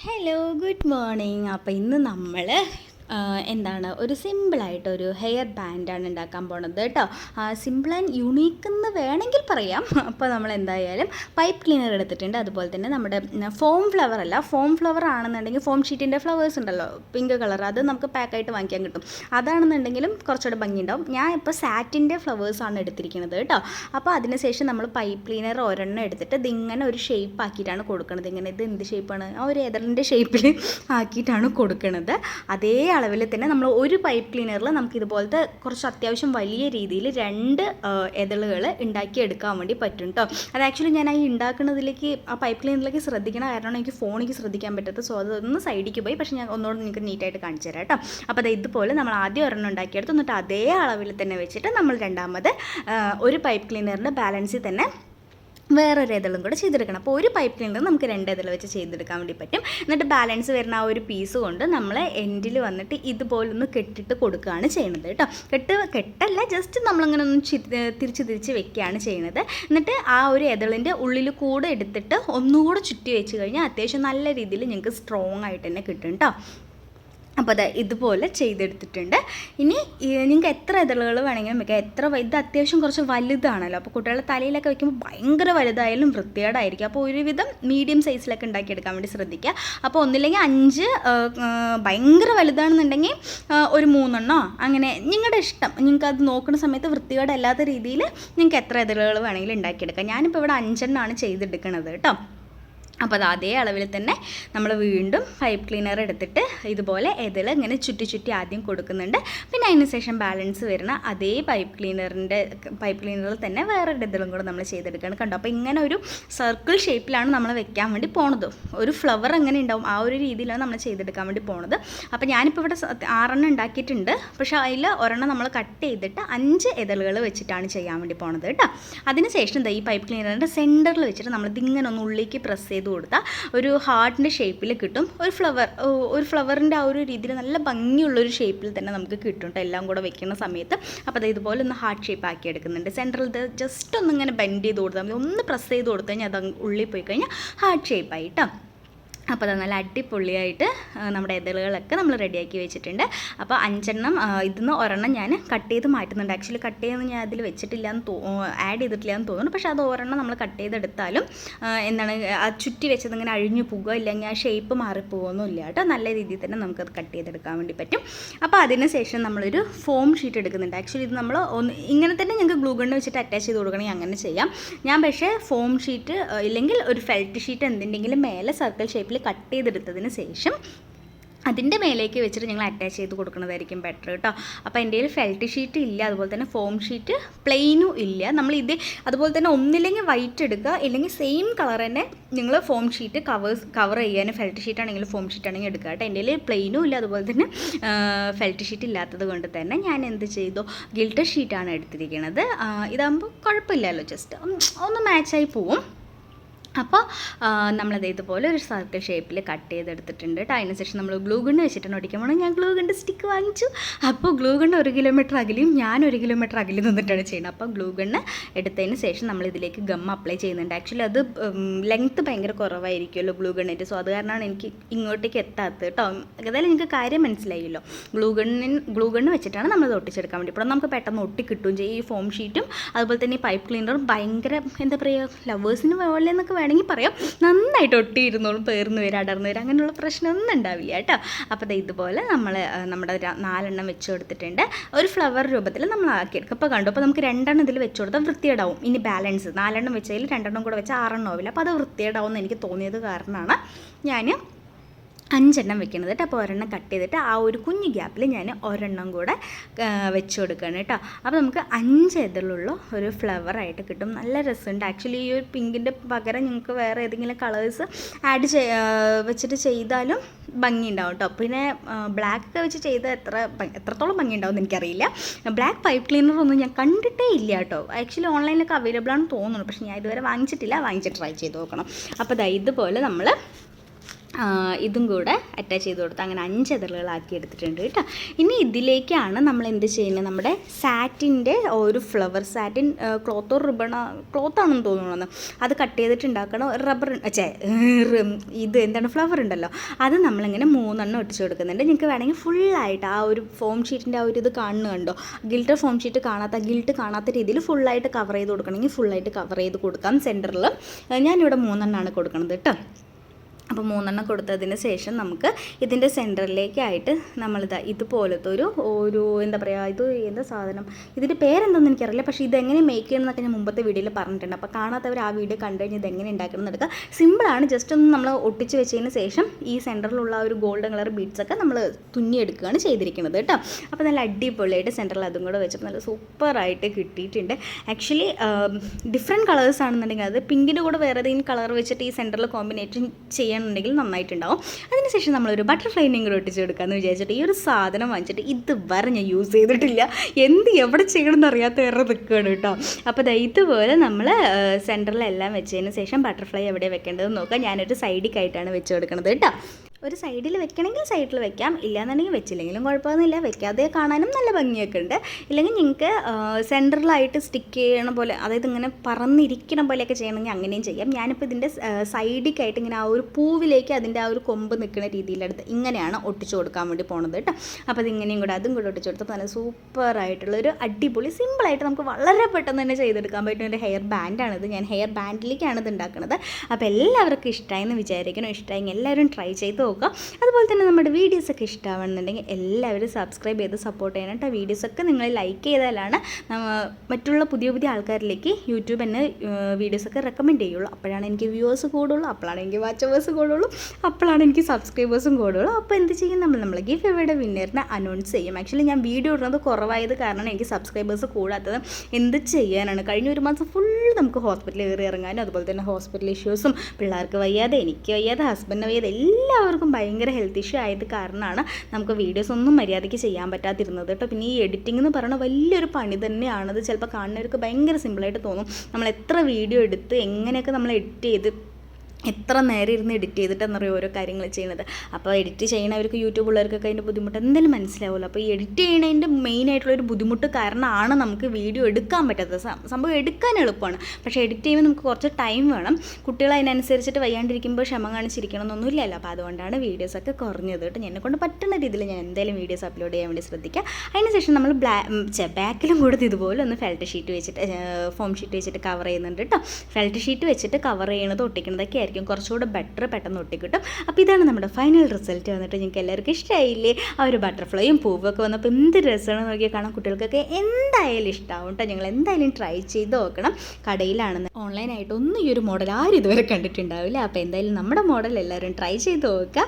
Hello good morning അപ്പോൾ ഇന്ന് നമ്മൾ എന്താണ് ഒരു സിമ്പിളായിട്ടൊരു ഹെയർ ബാൻഡാണ് ഉണ്ടാക്കാൻ പോണത് കേട്ടോ. സിമ്പിൾ ആൻഡ് യുണീക്ക് എന്ന് വേണമെങ്കിൽ പറയാം. അപ്പോൾ നമ്മൾ എന്തായാലും പൈപ്പ് ക്ലീനർ എടുത്തിട്ടുണ്ട്. അതുപോലെ തന്നെ നമ്മുടെ ഫോം ഫ്ലവർ അല്ല ഫോം ഫ്ലവർ ആണെന്നുണ്ടെങ്കിൽ ഫോം ഷീറ്റിന്റെ ഫ്ലവേഴ്സ് ഉണ്ടല്ലോ പിങ്ക് കളർ അത് നമുക്ക് പാക്കായിട്ട് വാങ്ങിക്കാൻ കിട്ടും. അതാണെന്നുണ്ടെങ്കിലും കുറച്ചുകൂടെ ഭംഗിയുണ്ടാവും. ഞാൻ ഇപ്പോൾ സാറ്റിന്റെ ഫ്ലവേഴ്സാണ് എടുത്തിരിക്കുന്നത് കേട്ടോ. അപ്പോൾ അതിനുശേഷം നമ്മൾ പൈപ്പ് ക്ലീനർ ഒരെണ്ണം എടുത്തിട്ട് ഇതിങ്ങനെ ഒരു ഷേപ്പ് ആക്കിയിട്ടാണ് കൊടുക്കുന്നത് ഇങ്ങനെ ഇത് എന്ത് ഷേപ്പാണ് ആ ഒരു എതറിന്റെ ഷേപ്പിൽ ആക്കിയിട്ടാണ് കൊടുക്കുന്നത് അതേ അളവിൽ തന്നെ നമ്മൾ ഒരു പൈപ്പ് ക്ലീനറിൽ നമുക്ക് ഇതുപോലത്തെ കുറച്ച് അത്യാവശ്യം വലിയ രീതിയിൽ രണ്ട് എതളുകൾ ഉണ്ടാക്കിയെടുക്കാൻ വേണ്ടി പറ്റും കേട്ടോ അത് ആക്ച്വലി ഞാൻ ഈ ഉണ്ടാക്കുന്നതിലേക്ക് ആ പൈപ്പ് ക്ലീനറിലേക്ക് ശ്രദ്ധിക്കണം കാരണം എനിക്ക് ഫോണിലേക്ക് ശ്രദ്ധിക്കാൻ പറ്റാത്ത സോ അതൊന്ന് സൈഡിലേക്ക് പോയി. പക്ഷേ ഞാൻ ഒന്നുകൂടെ നിങ്ങൾക്ക് നീറ്റായിട്ട് കാണിച്ചു തരാം കേട്ടോ അപ്പോൾ അത് ഇതുപോലെ നമ്മൾ ആദ്യം ഒരെണ്ണം ഉണ്ടാക്കിയെടുത്ത് എന്നിട്ട് അതേ അളവിൽ തന്നെ വെച്ചിട്ട് നമ്മൾ രണ്ടാമത് ഒരു പൈപ്പ് ക്ലീനറിന്റെ ബാലൻസിൽ തന്നെ വേറൊരു ഇതളും കൂടെ ചെയ്തെടുക്കണം. അപ്പോൾ ഒരു പൈപ്പിൽ നിന്ന് നമുക്ക് രണ്ട് ഇതൾ വെച്ച് ചെയ്തെടുക്കാൻ വേണ്ടി പറ്റും. എന്നിട്ട് ബാലൻസ് വരുന്ന ആ ഒരു പീസ് കൊണ്ട് നമ്മൾ എൻഡിൽ വന്നിട്ട് ഇതുപോലൊന്ന് കെട്ടിട്ട് കൊടുക്കുകയാണ് ചെയ്യുന്നത് കേട്ടോ. കെട്ട് കെട്ടല്ല ജസ്റ്റ് നമ്മളിങ്ങനെ ഒന്ന് തിരിച്ച് തിരിച്ച് വെക്കുകയാണ് ചെയ്യുന്നത്. എന്നിട്ട് ആ ഒരു ഇതളിന്റെ ഉള്ളിൽ കൂടെ എടുത്തിട്ട് ഒന്നുകൂടെ ചുറ്റി വെച്ച് കഴിഞ്ഞാൽ അത്യാവശ്യം നല്ല രീതിയിൽ ഞങ്ങൾക്ക് സ്ട്രോങ് ആയിട്ട് തന്നെ കിട്ടും കേട്ടോ. അപ്പോൾ അത് ഇതുപോലെ ചെയ്തെടുത്തിട്ടുണ്ട്. ഇനി നിങ്ങൾക്ക് എത്ര ഇതളുകൾ വേണമെങ്കിലും വെക്കാം. എത്ര ഇത് അത്യാവശ്യം കുറച്ച് വലുതാണല്ലോ. അപ്പോൾ കുട്ടികളുടെ തലയിലൊക്കെ വെക്കുമ്പോൾ ഭയങ്കര വലുതായാലും വൃത്തികേടായിരിക്കും. അപ്പോൾ ഒരുവിധം മീഡിയം സൈസിലൊക്കെ ഉണ്ടാക്കിയെടുക്കാൻ വേണ്ടി ശ്രദ്ധിക്കുക. അപ്പോൾ ഒന്നില്ലെങ്കിൽ അഞ്ച് ഭയങ്കര വലുതാണെന്നുണ്ടെങ്കിൽ ഒരു മൂന്നെണ്ണോ അങ്ങനെ നിങ്ങളുടെ ഇഷ്ടം. നിങ്ങൾക്ക് അത് നോക്കുന്ന സമയത്ത് വൃത്തികേടല്ലാത്ത രീതിയിൽ നിങ്ങൾക്ക് എത്ര ഇതളുകൾ വേണമെങ്കിലും ഉണ്ടാക്കിയെടുക്കാം. ഞാനിപ്പോൾ ഇവിടെ അഞ്ചെണ്ണമാണ് ചെയ്തെടുക്കുന്നത് കേട്ടോ. അപ്പോൾ അത് അതേ അളവിൽ തന്നെ നമ്മൾ വീണ്ടും പൈപ്പ് ക്ലീനർ എടുത്തിട്ട് ഇതുപോലെ ഇതിൽ ഇങ്ങനെ ചുറ്റി ചുറ്റി ആദ്യം കൊടുക്കുന്നുണ്ട്. പിന്നെ അതിന് ശേഷം ബാലൻസ് വരുന്ന അതേ പൈപ്പ് ക്ലീനറിന്റെ പൈപ്പ് ക്ലീനറിൽ തന്നെ വേറെ ഇതിലും കൂടെ നമ്മൾ ചെയ്തെടുക്കുകയാണ്. കണ്ടോ? അപ്പോൾ ഇങ്ങനെ ഒരു സർക്കിൾ ഷേപ്പിലാണ് നമ്മൾ വെക്കാൻ വേണ്ടി പോണത്. ഒരു ഫ്ലവർ എങ്ങനെ ഉണ്ടാവും ആ ഒരു രീതിയിലാണ് നമ്മൾ ചെയ്തെടുക്കാൻ വേണ്ടി പോണത്. അപ്പോൾ ഞാനിപ്പോൾ ഇവിടെ ആറെണ്ണം ഉണ്ടാക്കിയിട്ടുണ്ട്. പക്ഷേ അതിൽ ഒരെണ്ണം നമ്മൾ കട്ട് ചെയ്തിട്ട് അഞ്ച് ഇതളുകൾ വെച്ചിട്ടാണ് ചെയ്യാൻ വേണ്ടി പോണത് കേട്ടോ. അതിനുശേഷം ഈ പൈപ്പ് ക്ലീനറിന്റെ സെന്ററിൽ വെച്ചിട്ട് നമ്മൾ ഇതിങ്ങനെ ഒന്ന് ഉള്ളിലേക്ക് പ്രസ് ചെയ്ത് കൊടുത്താൽ ഒരു ഹാർട്ടിന്റെ ഷേപ്പിൽ കിട്ടും. ഒരു ഫ്ലവർ ഒരു ഫ്ലവറിന്റെ ആ ഒരു രീതിയിൽ നല്ല ഭംഗിയുള്ളൊരു ഷേപ്പിൽ തന്നെ നമുക്ക് കിട്ടും കേട്ടോ എല്ലാം കൂടെ വെക്കുന്ന സമയത്ത്. അപ്പോൾ അത് ഇതുപോലെ ഒന്ന് ഹാർട്ട് ഷേപ്പ് ആക്കി എടുക്കുന്നുണ്ട്. സെൻട്രൽ ഇത് ജസ്റ്റ് ഒന്ന് ഇങ്ങനെ ബെൻഡ് ചെയ്ത് കൊടുത്താൽ മതി. ഒന്ന് പ്രസ് ചെയ്ത് കൊടുത്തു കഴിഞ്ഞാൽ അത് ഉള്ളിൽ പോയി കഴിഞ്ഞാൽ ഹാർട്ട് ഷേപ്പ് കേട്ടോ അപ്പോൾ അത് നല്ല അടിപൊളിയായിട്ട് നമ്മുടെ ഇതളുകളൊക്കെ നമ്മൾ റെഡിയാക്കി വെച്ചിട്ടുണ്ട്. അപ്പോൾ അഞ്ചെണ്ണം ഇതിന്ന് ഒരെണ്ണം ഞാൻ കട്ട് ചെയ്ത് മാറ്റുന്നുണ്ട്. ആക്ച്വലി കട്ട് ചെയ്യുന്നത് ഞാൻ അതിൽ വെച്ചിട്ടില്ല എന്ന് തോ ആഡ് ചെയ്തിട്ടില്ല എന്ന് തോന്നുന്നു. പക്ഷേ അത് ഒരെണ്ണം നമ്മൾ കട്ട് ചെയ്തെടുത്താലും എന്താണ് ആ ചുറ്റി വെച്ചത് ഇങ്ങനെ അഴിഞ്ഞു പോകുക ഇല്ലെങ്കിൽ ആ ഷേപ്പ് മാറിപ്പോകുന്നില്ല കേട്ടോ. നല്ല രീതിയിൽ തന്നെ നമുക്കത് കട്ട് ചെയ്തെടുക്കാൻ വേണ്ടി പറ്റും. അപ്പോൾ അതിന് ശേഷം നമ്മളൊരു ഫോം ഷീറ്റ് എടുക്കുന്നുണ്ട്. ആക്ച്വലി ഇത് നമ്മൾ ഒന്ന് ഇങ്ങനെ തന്നെ ഞങ്ങൾക്ക് ഗ്ലൂ ഗണ്ണ് വെച്ചിട്ട് അറ്റാച്ച് ചെയ്ത് കൊടുക്കണമെങ്കിൽ അങ്ങനെ ചെയ്യാം. ഞാൻ പക്ഷേ ഫോം ഷീറ്റ് ഇല്ലെങ്കിൽ ഒരു ഫെൽറ്റ് ഷീറ്റ് എന്തിന്റെങ്കിലും മേലെ സർക്കിൾ ഷേപ്പിൽ കട്ട് ചെയ്തെടുത്തതിന് ശേഷം അതിന്റെ മേലേക്ക് വെച്ചിട്ട് ഞങ്ങൾ അറ്റാച്ച് ചെയ്ത് കൊടുക്കുന്നതായിരിക്കും ബെറ്റർ കേട്ടോ അപ്പോൾ എന്റെ കയ്യിൽ ഫെൽറ്റ് ഷീറ്റ് ഇല്ല അതുപോലെ തന്നെ ഫോം ഷീറ്റ് പ്ലെയിനും ഇല്ല. നമ്മൾ ഇത് അതുപോലെ തന്നെ ഒന്നില്ലെങ്കിൽ വൈറ്റ് എടുക്കുക ഇല്ലെങ്കിൽ സെയിം കളർ തന്നെ നിങ്ങൾ ഫോം ഷീറ്റ് കവേഴ്സ് കവർ ചെയ്യാൻ ഫെൽറ്റ് ഷീറ്റ് ആണെങ്കിലും ഫോം ഷീറ്റ് ആണെങ്കിൽ എടുക്കുക കേട്ടോ. എന്റെ കയ്യിൽ പ്ലെയിനും ഇല്ല അതുപോലെ തന്നെ ഫെൽറ്റ് ഷീറ്റ് ഇല്ലാത്തത് കൊണ്ട് തന്നെ ഞാൻ എന്ത് ചെയ്തു? ഗിൽട്ടർ ഷീറ്റാണ് എടുത്തിരിക്കുന്നത്. ഇതാകുമ്പോൾ കുഴപ്പമില്ലല്ലോ ജസ്റ്റ് ഒന്ന് മാച്ചായി പോവും. അപ്പോൾ നമ്മളത് ഇതുപോലെ ഒരു സർക്കിൾ ഷേപ്പിൽ കട്ട് ചെയ്തെടുത്തിട്ടുണ്ട്. കേട്ടോ അതിന് ശേഷം നമ്മൾ ഗ്ലൂ ഗണ്ണ് വെച്ചിട്ടാണ് പോകണം ഞാൻ ഗ്ലൂ ഗണ്ണ് സ്റ്റിക്ക് വാങ്ങിച്ചു. അപ്പോൾ ഗ്ലൂ ഗണ്ണ് ഒരു കിലോമീറ്റർ അകലെയും ഞാൻ ഒരു കിലോമീറ്റർ അകലിൽ നിന്നിട്ടാണ് ചെയ്യുന്നത്. അപ്പോൾ ഗ്ലൂ ഗണ്ണ് എടുത്തതിന് ശേഷം നമ്മൾ ഇതിലേക്ക് ഗം അപ്ലൈ ചെയ്യുന്നുണ്ട്. ആക്ച്വലി അത് ലെങ്ത്ത് ഭയങ്കര കുറവായിരിക്കുമല്ലോ ഗ്ലൂ ഗണ്ണിന്റെ സോ അത് കാരണമാണ് എനിക്ക് ഇങ്ങോട്ടേക്ക് എത്താത്തത് കേട്ടോ ഏതായാലും നിങ്ങൾക്ക് കാര്യം മനസ്സിലായില്ലോ. ഗ്ലൂ ഗണ്ണിൻ ഗ്ലൂ ഗണ്ണ് വെച്ചിട്ടാണ് നമ്മൾ ഒട്ടിച്ചെടുക്കാൻ വേണ്ടി. ഇപ്പോൾ നമുക്ക് പെട്ടെന്ന് ഒട്ടി ചെയ്യും. ഈ ഫോം ഷീറ്റും അതുപോലെ തന്നെ ഈ പൈപ്പ് ക്ലീനറും ഭയങ്കര എന്താ പറയുക ലവേഴ്സിന് പോലെ എന്നൊക്കെ വേണമെങ്കിൽ പറയാം. നന്നായിട്ട് ഒട്ടിയിരുന്നോളും പേർന്ന് വരും അടർന്ന് വരും അങ്ങനെയുള്ള പ്രശ്നമൊന്നും ഉണ്ടാവില്ല കേട്ടോ. അപ്പോൾ അത് ഇതുപോലെ നമ്മൾ നമ്മുടെ നാലെണ്ണം വെച്ച് കൊടുത്തിട്ടുണ്ട് ഒരു ഫ്ലവർ രൂപത്തിൽ നമ്മൾ ആക്കിയെടുക്കും. അപ്പോൾ കണ്ടു അപ്പോൾ നമുക്ക് രണ്ടെണ്ണം ഇതിൽ വെച്ച് കൊടുത്താൽ വൃത്തിയേടാവും ഇനി ബാലൻസ് നാലെണ്ണം വെച്ചതിൽ രണ്ടെണ്ണം കൂടെ വെച്ചാൽ ആറെണ്ണം ആവില്ല. അപ്പോൾ അത് വൃത്തിയേടാവും എന്ന് എനിക്ക് തോന്നിയത് കാരണമാണ് ഞാൻ അഞ്ചെണ്ണം വെക്കണത് കേട്ടോ. അപ്പോൾ ഒരെണ്ണം കട്ട് ചെയ്തിട്ട് ആ ഒരു കുഞ്ഞു ഗ്യാപ്പിൽ ഞാൻ ഒരെണ്ണം കൂടെ വെച്ച് കൊടുക്കുകയാണ് കേട്ടോ. അപ്പോൾ നമുക്ക് അഞ്ച് ഇതിലുള്ള ഒരു ഫ്ലവറായിട്ട് കിട്ടും. നല്ല രസമുണ്ട്. ആക്ച്വലി ഈ ഒരു പിങ്കിന്റെ പകരം നിങ്ങൾക്ക് വേറെ ഏതെങ്കിലും കളേഴ്സ് ആഡ് വെച്ചിട്ട് ചെയ്താലും ഭംഗി ഉണ്ടാവും കേട്ടോ. പിന്നെ ബ്ലാക്ക് ഒക്കെ വെച്ച് ചെയ്താൽ എത്ര എത്രത്തോളം ഭംഗി ഉണ്ടാവും എന്ന് എനിക്കറിയില്ല. ബ്ലാക്ക് പൈപ്പ് ക്ലീനർ ഒന്നും ഞാൻ കണ്ടിട്ടേ ഇല്ല കേട്ടോ. ആക്ച്വലി ഓൺലൈനിലൊക്കെ അവൈലബിൾ ആണെന്ന് തോന്നുന്നു. പക്ഷേ ഞാൻ ഇതുവരെ വാങ്ങിച്ചിട്ടില്ല. വാങ്ങിച്ച് ട്രൈ ചെയ്ത് നോക്കണം. അപ്പോൾ ഇതുപോലെ നമ്മൾ ഇതും കൂടെ അറ്റാച്ച് ചെയ്ത് കൊടുത്ത് അങ്ങനെ അഞ്ച് അതിലുകളാക്കി എടുത്തിട്ടുണ്ട് കേട്ടോ. ഇനി ഇതിലേക്കാണ് നമ്മൾ എന്ത് ചെയ്യുന്നത്? നമ്മുടെ സാറ്റിന്റെ ഒരു ഫ്ലവർ സാറ്റിൻ ക്ലോത്തോ റിബണോ ക്ലോത്താണെന്ന് തോന്നുന്നു. അത് കട്ട് ചെയ്തിട്ടുണ്ടാക്കണം റബ്ബർ ഇത് എന്താണ്? ഫ്ലവർ ഉണ്ടല്ലോ. അത് നമ്മളിങ്ങനെ മൂന്നെണ്ണം ഒട്ടിച്ച് കൊടുക്കുന്നുണ്ട്. നിങ്ങൾക്ക് വേണമെങ്കിൽ ഫുള്ളായിട്ട് ആ ഒരു ഫോം ഷീറ്റിന്റെ ആ ഒരു ഇത് കാണുന്നുണ്ടോ ഗിൽട്ടർ ഫോം ഷീറ്റ് കാണാത്ത ഗിൽട്ട് കാണാത്ത രീതിയിൽ ഫുള്ളായിട്ട് കവർ ചെയ്ത് കൊടുക്കണമെങ്കിൽ ഫുള്ളായിട്ട് കവർ ചെയ്ത് കൊടുക്കാം. സെന്ററിൽ ഞാനിവിടെ മൂന്നെണ്ണമാണ് കൊടുക്കുന്നത് കേട്ടോ. അപ്പോൾ മൂന്നെണ്ണം കൊടുത്തതിന് ശേഷം നമുക്ക് ഇതിന്റെ സെന്ററിലേക്കായിട്ട് നമ്മളിതാ ഇതുപോലത്തെ ഒരു ഒരു എന്താ പറയുക ഇത് എന്താ സാധനം? ഇതിന്റെ പേരെന്താണെന്ന് എനിക്കറിയില്ല. പക്ഷേ ഇതെങ്ങനെ മേക്ക് ചെയ്യണം എന്നൊക്കെ ഞാൻ മുമ്പത്തെ വീഡിയോയിൽ പറഞ്ഞിട്ടുണ്ട്. അപ്പോൾ കാണാത്തവർ ആ വീഡിയോ കണ്ടു കഴിഞ്ഞാൽ ഇതെങ്ങനെ ഉണ്ടാക്കണം എന്ന് എടുക്കുക സിമ്പിളാണ് ജസ്റ്റ് ഒന്ന് നമ്മൾ ഒട്ടിച്ച് വെച്ചതിന് ശേഷം ഈ സെന്ററിലുള്ള ഒരു ഗോൾഡൻ കളർ ബീഡ്സൊക്കെ നമ്മൾ തുന്നിയെടുക്കുകയാണ് ചെയ്തിരിക്കുന്നത് കേട്ടോ. അപ്പോൾ നല്ല അടിപൊളിയായിട്ട് സെന്ററിൽ അതും കൂടെ വെച്ചപ്പോൾ നല്ല സൂപ്പറായിട്ട് കിട്ടിയിട്ടുണ്ട്. ആക്ച്വലി ഡിഫറെന്റ് കളേഴ്സ് ആണെന്നുണ്ടെങ്കിൽ അത് പിങ്കിന്റെ കൂടെ വേറെ ഏതെങ്കിലും കളർ വെച്ചിട്ട് ഈ സെന്ററിൽ കോമ്പിനേഷൻ ചെയ്യണമെന്നുണ്ടെങ്കിൽ നന്നായിട്ടുണ്ടാവും. അതിനുശേഷം നമ്മളൊരു ബട്ടർഫ്ലൈനെയും കൂടെ ഒട്ടിച്ച് കൊടുക്കാമെന്ന് വിചാരിച്ചിട്ട് ഈ ഒരു സാധനം വാങ്ങിച്ചിട്ട് ഇതുവരെ ഞാൻ യൂസ് ചെയ്തിട്ടില്ല. എന്ത് എവിടെ ചെയ്യണമെന്ന് അറിയാത്ത വേറെ നിൽക്കുകയാണ് കേട്ടോ. അപ്പോൾ ദാ ഇതുപോലെ നമ്മൾ സെന്ററിലെല്ലാം വെച്ചതിന് ശേഷം ബട്ടർഫ്ലൈ എവിടെ വെക്കേണ്ടതെന്ന് നോക്കാം. ഞാനൊരു സൈഡിക്കായിട്ടാണ് വെച്ച് കൊടുക്കുന്നത് കേട്ടോ. ഒരു സൈഡിൽ വെക്കണമെങ്കിൽ സൈഡിൽ വെക്കാം. ഇല്ലാന്നുണ്ടെങ്കിൽ വെച്ചില്ലെങ്കിലും കുഴപ്പമൊന്നുമില്ല. വെക്കാതെ കാണാനും നല്ല ഭംഗിയൊക്കെ ഉണ്ട് ഇല്ലെങ്കിൽ നിങ്ങൾക്ക് സെന്ററിലായിട്ട് സ്റ്റിക്ക് ചെയ്യണ പോലെ അതായത് ഇങ്ങനെ പറന്നിരിക്കണ പോലെയൊക്കെ ചെയ്യണമെങ്കിൽ അങ്ങനെയും ചെയ്യാം. ഞാനിപ്പോൾ ഇതിന്റെ സൈഡിക്കായിട്ട് ഇങ്ങനെ ആ ഒരു പൂവിലേക്ക് അതിന്റെ ആ ഒരു കൊമ്പ് നിൽക്കുന്ന രീതിയിലെടുത്ത് ഇങ്ങനെയാണ് ഒട്ടിച്ചു കൊടുക്കാൻ വേണ്ടി പോണത് കേട്ടോ. അപ്പോൾ അതിങ്ങനെയും കൂടെ അതും കൂടെ ഒട്ടിച്ചു കൊടുത്തപ്പോൾ നല്ല സൂപ്പറായിട്ടുള്ള ഒരു അടിപൊളി സിമ്പിളായിട്ട് നമുക്ക് വളരെ പെട്ടെന്ന് തന്നെ ചെയ്തെടുക്കാൻ പറ്റുന്ന ഒരു ഹെയർ ബാൻഡാണിത് ഞാൻ ഹെയർ ബാൻഡിലേക്കാണ് ഇത് ഉണ്ടാക്കുന്നത് അപ്പോൾ എല്ലാവർക്കും ഇഷ്ടമായി എന്ന് വിചാരിക്കണം ഇഷ്ടമായി എല്ലാവരും ട്രൈ ചെയ്ത് നോക്കുക അതുപോലെ തന്നെ നമ്മുടെ വീഡിയോസൊക്കെ ഇഷ്ടമാണെന്നുണ്ടെങ്കിൽ എല്ലാവരും സബ്സ്ക്രൈബ് ചെയ്ത് സപ്പോർട്ട് ചെയ്യണം കേട്ടോ. വീഡിയോസൊക്കെ നിങ്ങൾ ലൈക്ക് ചെയ്താലാണ് മറ്റുള്ള പുതിയ പുതിയ ആൾക്കാരിലേക്ക് യൂട്യൂബ് എന്നെ വീഡിയോസൊക്കെ റെക്കമെൻഡ് ചെയ്യുള്ളൂ. അപ്പോഴാണ് എനിക്ക് വ്യൂവേഴ്സ് കൂടുള്ളൂ. അപ്പോഴാണ് എനിക്ക് വാച്ചവേഴ്സ് കൂടുള്ളൂ. അപ്പോഴാണ് എനിക്ക് സബ്സ്ക്രൈബേഴ്സും കൂടുള്ളൂ. അപ്പോൾ എന്ത് ചെയ്യും? നമ്മൾ നമ്മൾ ഗിഫ് എവിടെ വിന്നറിനെ അനൗൺസ് ചെയ്യും. ആക്ച്വലി ഞാൻ വീഡിയോ ഇടുന്നത് കുറവായത് കാരണം എനിക്ക് സബ്സ്ക്രൈബേഴ്സ് കൂടാത്തത് എന്ത് ചെയ്യാനാണ്? കഴിഞ്ഞ ഒരു മാസം ഫുൾ നമുക്ക് ഹോസ്പിറ്റലിൽ കയറി ഇറങ്ങാനും അതുപോലെ തന്നെ ഹോസ്പിറ്റൽ ഇഷ്യൂസും പിള്ളേർക്ക് വയ്യാതെ എനിക്ക് വയ്യാതെ ഹസ്ബൻഡിന് വയ്യാതെ എല്ലാവർക്കും ഭയങ്കര ഹെൽത്ത് ഇഷ്യൂ ആയത് കാരണമാണ് നമുക്ക് വീഡിയോസ് ഒന്നും മര്യാദയ്ക്ക് ചെയ്യാൻ പറ്റാതിരുന്നത് കേട്ടോ പിന്നെ ഈ എഡിറ്റിംഗ് എന്ന് പറയുന്ന വലിയൊരു പണി തന്നെയാണത്. ചിലപ്പോൾ കാണുന്നവർക്ക് ഭയങ്കര സിമ്പിളായിട്ട് തോന്നും. നമ്മൾ എത്ര വീഡിയോ എടുത്ത് എങ്ങനെയൊക്കെ നമ്മൾ എഡിറ്റ് ചെയ്ത് എത്ര നേരം ഇരുന്ന് എഡിറ്റ് ചെയ്തിട്ടെന്നറിയോ ഓരോ കാര്യങ്ങൾ ചെയ്യുന്നത്? അപ്പോൾ എഡിറ്റ് ചെയ്യണവർക്ക് യൂട്യൂബുള്ളവർക്കൊക്കെ അതിന്റെ ബുദ്ധിമുട്ട് എന്തായാലും മനസ്സിലാവുമല്ലോ. അപ്പോൾ ഈ എഡിറ്റ് ചെയ്യണതിന്റെ മെയിൻ ആയിട്ടുള്ള ഒരു ബുദ്ധിമുട്ട് കാരണമാണ് നമുക്ക് വീഡിയോ എടുക്കാൻ പറ്റാത്തത്. സംഭവം എടുക്കാൻ എളുപ്പമാണ്. പക്ഷേ എഡിറ്റ് ചെയ്യുമ്പോൾ നമുക്ക് കുറച്ച് ടൈം വേണം. കുട്ടികൾ അതിനനുസരിച്ചിട്ട് വയ്യാണ്ടിരിക്കുമ്പോൾ ക്ഷമ കാണിച്ചിരിക്കണം എന്നൊന്നുമില്ലല്ലോ അപ്പോൾ അതുകൊണ്ടാണ് വീഡിയോസൊക്കെ കുറഞ്ഞത് കേട്ടോ. എന്നെ കൊണ്ട് പറ്റുന്ന രീതിയിൽ ഞാൻ എന്തായാലും വീഡിയോസ് അപ്ലോഡ് ചെയ്യാൻ വേണ്ടി ശ്രദ്ധിക്കുക. അതിനുശേഷം നമ്മൾ ബ്ലാ ബാക്കിലും കൂടെ ഇതുപോലെ ഒന്ന് ഫെൽറ്റ് ഷീറ്റ് വെച്ചിട്ട് ഫോം ഷീറ്റ് വെച്ചിട്ട് കവർ ചെയ്യുന്നുണ്ട് കേട്ടോ. ഫെൽറ്റ് ഷീറ്റ് വെച്ചിട്ട് കവർ ചെയ്യണത് ഒട്ടിക്കണതൊക്കെ ആയിരിക്കും കുറച്ചുകൂടെ ബെറ്റർ പെട്ടെന്ന് ഒട്ടിക്കിട്ടും. അപ്പോൾ ഇതാണ് നമ്മുടെ ഫൈനൽ റിസൾട്ട് വന്നിട്ട് ഞങ്ങൾക്ക് എല്ലാവർക്കും ഇഷ്ടമായില്ലേ ആ ഒരു ബട്ടർഫ്ലൈയും പൂവൊക്കെ വന്നപ്പോൾ എന്ത് രസമാണ് നോക്കിയാൽ കാണാൻ കുട്ടികൾക്കൊക്കെ എന്തായാലും ഇഷ്ടമാവും കേട്ടോ ഞങ്ങൾ എന്തായാലും ട്രൈ ചെയ്ത് നോക്കണം. കടയിലാണെന്ന് ഓൺലൈനായിട്ട് ഒന്നും ഈ ഒരു മോഡൽ ആരും ഇതുവരെ കണ്ടിട്ടുണ്ടാവില്ല. അപ്പോൾ എന്തായാലും നമ്മുടെ മോഡൽ എല്ലാവരും ട്രൈ ചെയ്ത് നോക്കുക.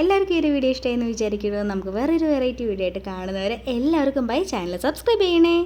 എല്ലാവർക്കും ഈ ഒരു വീഡിയോ ഇഷ്ടമായെന്ന് വിചാരിക്കുന്നത് നമുക്ക് വേറൊരു വെറൈറ്റി വീഡിയോ ആയിട്ട് കാണുന്നവരെ എല്ലാവർക്കും ബൈ ചാനൽ സബ്സ്ക്രൈബ് ചെയ്യണേ.